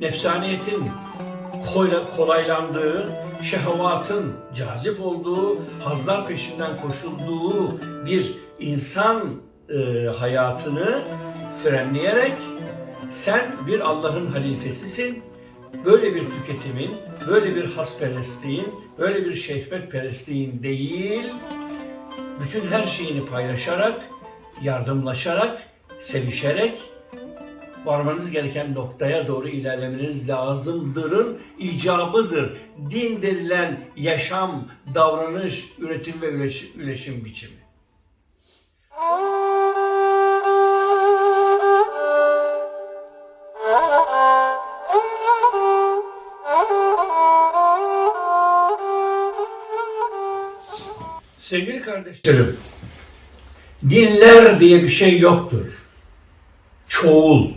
nefsaniyetin kolaylandığı, şehvatın cazip olduğu, hazlar peşinden koşulduğu bir insan e, hayatını frenleyerek sen bir Allah'ın halifesisin. Böyle bir tüketimin, böyle bir hasperestliğin, böyle bir şehvetperestliğin değil, bütün her şeyini paylaşarak, yardımlaşarak, sevişerek varmanız gereken noktaya doğru ilerlemeniz lazımdırın icabıdır. Din denilen yaşam, davranış, üretim ve üleşim biçimi. Sevgili kardeşlerim, dinler diye bir şey yoktur. Çoğul.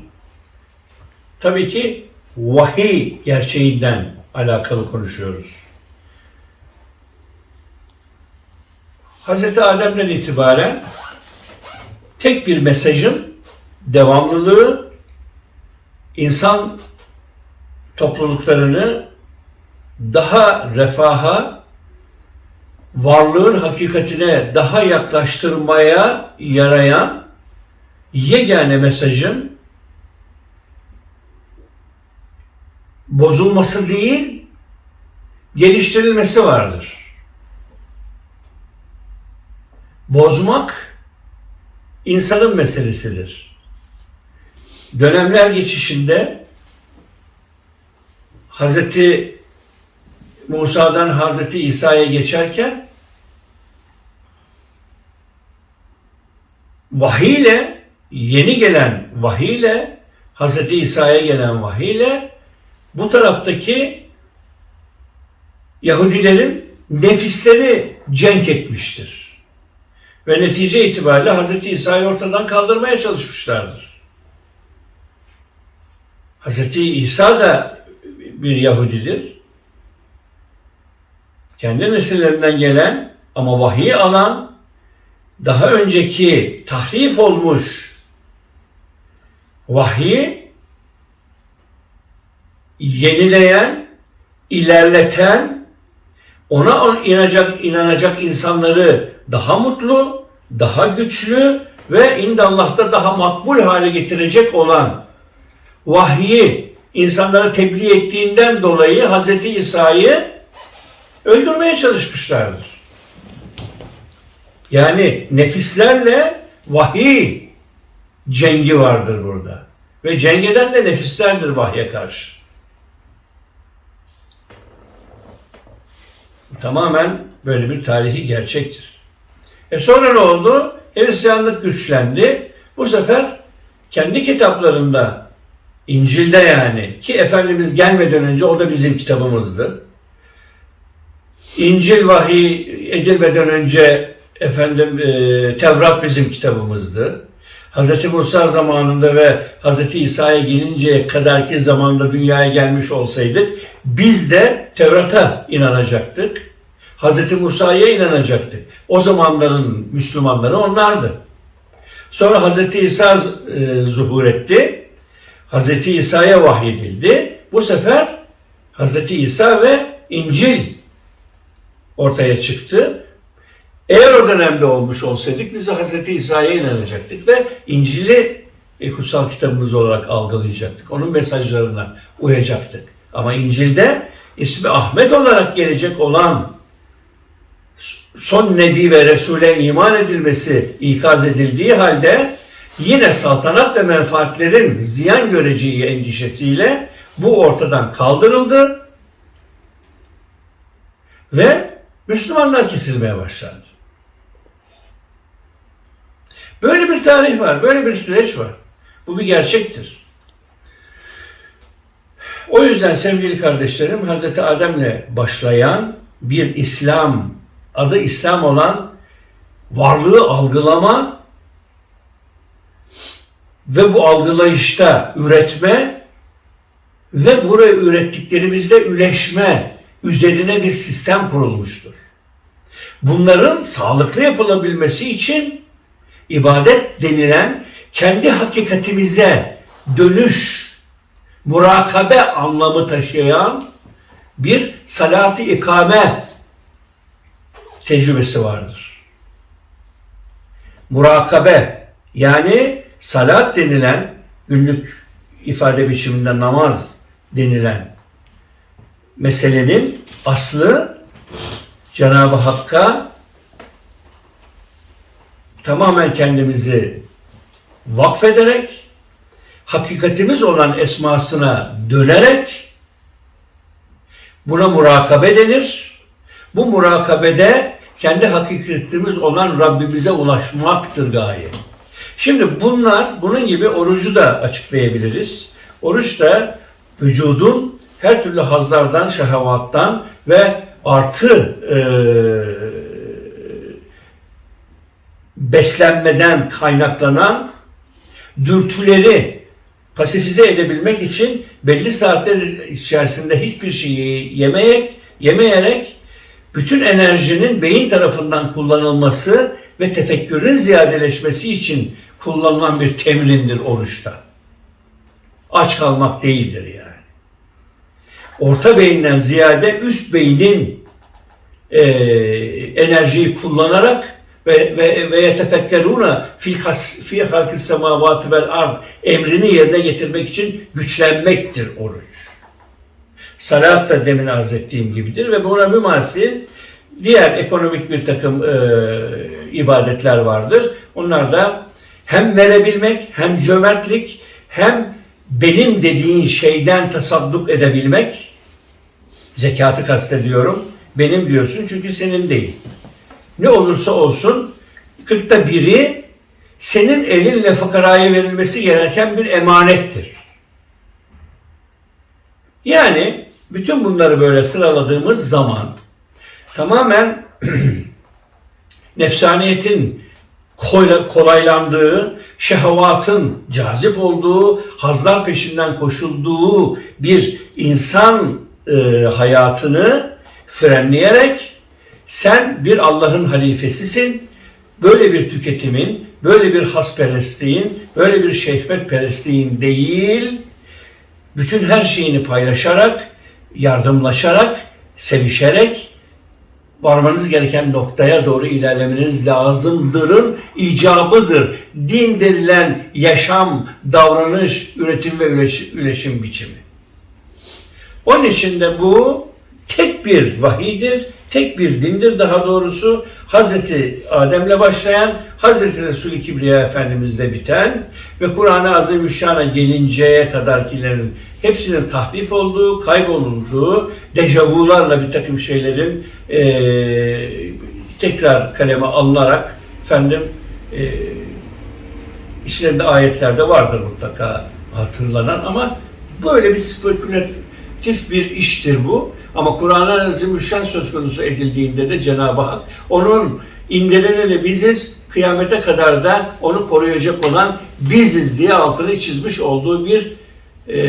Tabii ki vahiy gerçeğinden alakalı konuşuyoruz. Hz. Adem'den itibaren tek bir mesajın devamlılığı insan topluluklarını daha refaha, varlığın hakikatine daha yaklaştırmaya yarayan yegane mesajın bozulması değil, geliştirilmesi vardır. Bozmak insanın meselesidir. Dönemler geçişinde Hazreti Musa'dan Hazreti İsa'ya geçerken vahiy yeni gelen vahiy ile Hazreti İsa'ya gelen vahiy ile bu taraftaki Yahudilerin nefisleri cenk etmiştir. Ve netice itibariyle Hazreti İsa'yı ortadan kaldırmaya çalışmışlardır. Hazreti İsa da bir Yahudidir. Kendi nesillerinden gelen ama vahiy alan daha önceki tahrif olmuş vahyi yenileyen, ilerleten, ona inanacak, inanacak insanları daha mutlu, daha güçlü ve indallah'ta daha makbul hale getirecek olan vahyi insanlara tebliğ ettiğinden dolayı Hz. İsa'yı öldürmeye çalışmışlardır. Yani nefislerle vahiy cengi vardır burada. Ve cengeden de nefislerdir vahye karşı. Tamamen böyle bir tarihi gerçektir. E sonra ne oldu? Hristiyanlık güçlendi. Bu sefer kendi kitaplarında İncil'de yani ki Efendimiz gelmeden önce o da bizim kitabımızdı. İncil vahiy edilmeden önce efendim e, Tevrat bizim kitabımızdı. Hz. Musa zamanında ve Hz. İsa'ya gelinceye kadarki zamanda dünyaya gelmiş olsaydık biz de Tevrat'a inanacaktık. Hz. Musa'ya inanacaktık. O zamanların Müslümanları onlardı. Sonra Hz. İsa e, zuhur etti. Hz. İsa'ya vahyedildi. Bu sefer Hz. İsa ve İncil ortaya çıktı. Eğer o dönemde olmuş olsaydık biz de Hz. İsa'ya inanacaktık ve İncil'i e, kutsal kitabımız olarak algılayacaktık. Onun mesajlarına uyacaktık. Ama İncil'de ismi Ahmet olarak gelecek olan son Nebi ve Resul'e iman edilmesi ikaz edildiği halde yine saltanat ve menfaatlerin ziyan göreceği endişesiyle bu ortadan kaldırıldı ve Müslümanlar kesilmeye başlandı. Böyle bir tarih var, böyle bir süreç var. Bu bir gerçektir. O yüzden sevgili kardeşlerim Hz. Adem'le başlayan bir İslam, adı İslam olan varlığı algılama ve bu algılayışta üretme ve buraya ürettiklerimizde üleşme üzerine bir sistem kurulmuştur. Bunların sağlıklı yapılabilmesi için ibadet denilen kendi hakikatimize dönüş murakabe anlamı taşıyan bir salat-ı ikame tecrübesi vardır. Murakabe yani salat denilen günlük ifade biçiminde namaz denilen meselenin aslı Cenab-ı Hakk'a tamamen kendimizi vakfederek hakikatimiz olan esmasına dönerek buna murakabe denir. Bu murakabede kendi hakikatimiz olan Rabbimize ulaşmaktır gaye. Şimdi bunlar, bunun gibi orucu da açıklayabiliriz. Oruç da vücudun her türlü hazlardan, şehavattan ve artı eee beslenmeden kaynaklanan dürtüleri pasifize edebilmek için belli saatler içerisinde hiçbir şeyi yemeyerek, yemeyerek bütün enerjinin beyin tarafından kullanılması ve tefekkürün ziyadeleşmesi için kullanılan bir temrindir oruçta. Aç kalmak değildir yani. Orta beyinden ziyade üst beynin e, enerjiyi kullanarak ve ve ve yetefekkeruna fi has fi halkis semavati vel ard emrini yerine getirmek için güçlenmektir oruç. Salat da demin arz ettiğim gibidir ve buna mümasil diğer ekonomik bir takım e, ibadetler vardır. Onlar da hem verebilmek, hem cömertlik, hem benim dediğin şeyden tasadduk edebilmek, zekatı kastediyorum. Benim diyorsun çünkü senin değil ne olursa olsun kırkta biri senin elinle fıkaraya verilmesi gereken bir emanettir. Yani bütün bunları böyle sıraladığımız zaman tamamen nefsaniyetin kolaylandığı, şehavatın cazip olduğu, hazlar peşinden koşulduğu bir insan e, hayatını frenleyerek sen bir Allah'ın halifesisin. Böyle bir tüketimin, böyle bir hasperestliğin, böyle bir şehvetperestliğin değil, bütün her şeyini paylaşarak, yardımlaşarak, sevişerek varmanız gereken noktaya doğru ilerlemeniz lazımdırın icabıdır. Din denilen yaşam, davranış, üretim ve üleşim biçimi. Onun için de bu tek bir vahidir tek bir dindir daha doğrusu Hazreti Adem'le başlayan, Hazreti Resul-i Kibriya Efendimiz'le biten ve Kur'an-ı Azimüşşan'a gelinceye kadarkilerin hepsinin tahrif olduğu, kaybolunduğu, dejavularla bir takım şeylerin e, tekrar kaleme alınarak efendim e, içlerinde ayetlerde vardır mutlaka hatırlanan ama böyle bir spekülatif bir iştir bu. Ama Kur'an-ı Azimüşşan söz konusu edildiğinde de Cenab-ı Hak onun indirenini biziz, kıyamete kadar da onu koruyacak olan biziz diye altını çizmiş olduğu bir e,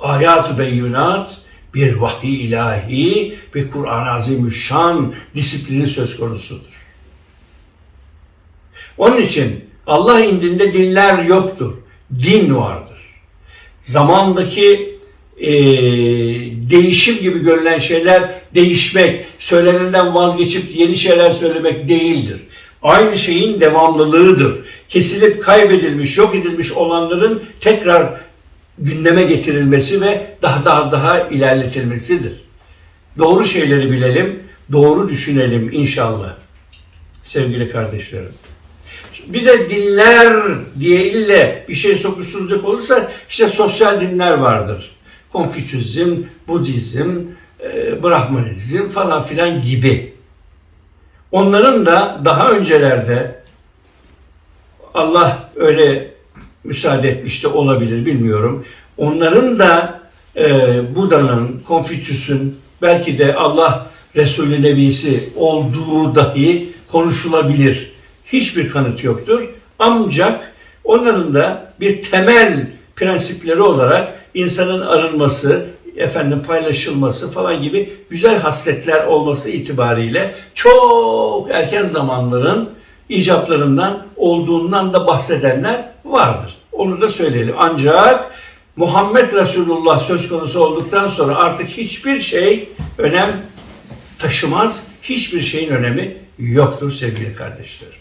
ayat-ı beyyunat, bir vahiy ilahi, bir Kur'an-ı Azimüşşan disiplini söz konusudur. Onun için Allah indinde dinler yoktur. Din vardır. Zamandaki e, değişim gibi görülen şeyler değişmek, söylenenden vazgeçip yeni şeyler söylemek değildir. Aynı şeyin devamlılığıdır. Kesilip kaybedilmiş, yok edilmiş olanların tekrar gündeme getirilmesi ve daha daha daha ilerletilmesidir. Doğru şeyleri bilelim, doğru düşünelim inşallah. Sevgili kardeşlerim. Bir de dinler diye ille bir şey sokuşturulacak olursa işte sosyal dinler vardır. Konfüçyüzm, Budizm, e, Brahmanizm falan filan gibi. Onların da daha öncelerde Allah öyle müsaade etmiş de olabilir bilmiyorum. Onların da e, Buda'nın, Konfüçyüs'ün belki de Allah Resulü Nebisi olduğu dahi konuşulabilir. Hiçbir kanıt yoktur. Ancak onların da bir temel prensipleri olarak insanın arınması, efendim paylaşılması falan gibi güzel hasletler olması itibariyle çok erken zamanların icaplarından olduğundan da bahsedenler vardır. Onu da söyleyelim. Ancak Muhammed Resulullah söz konusu olduktan sonra artık hiçbir şey önem taşımaz. Hiçbir şeyin önemi yoktur sevgili kardeşlerim.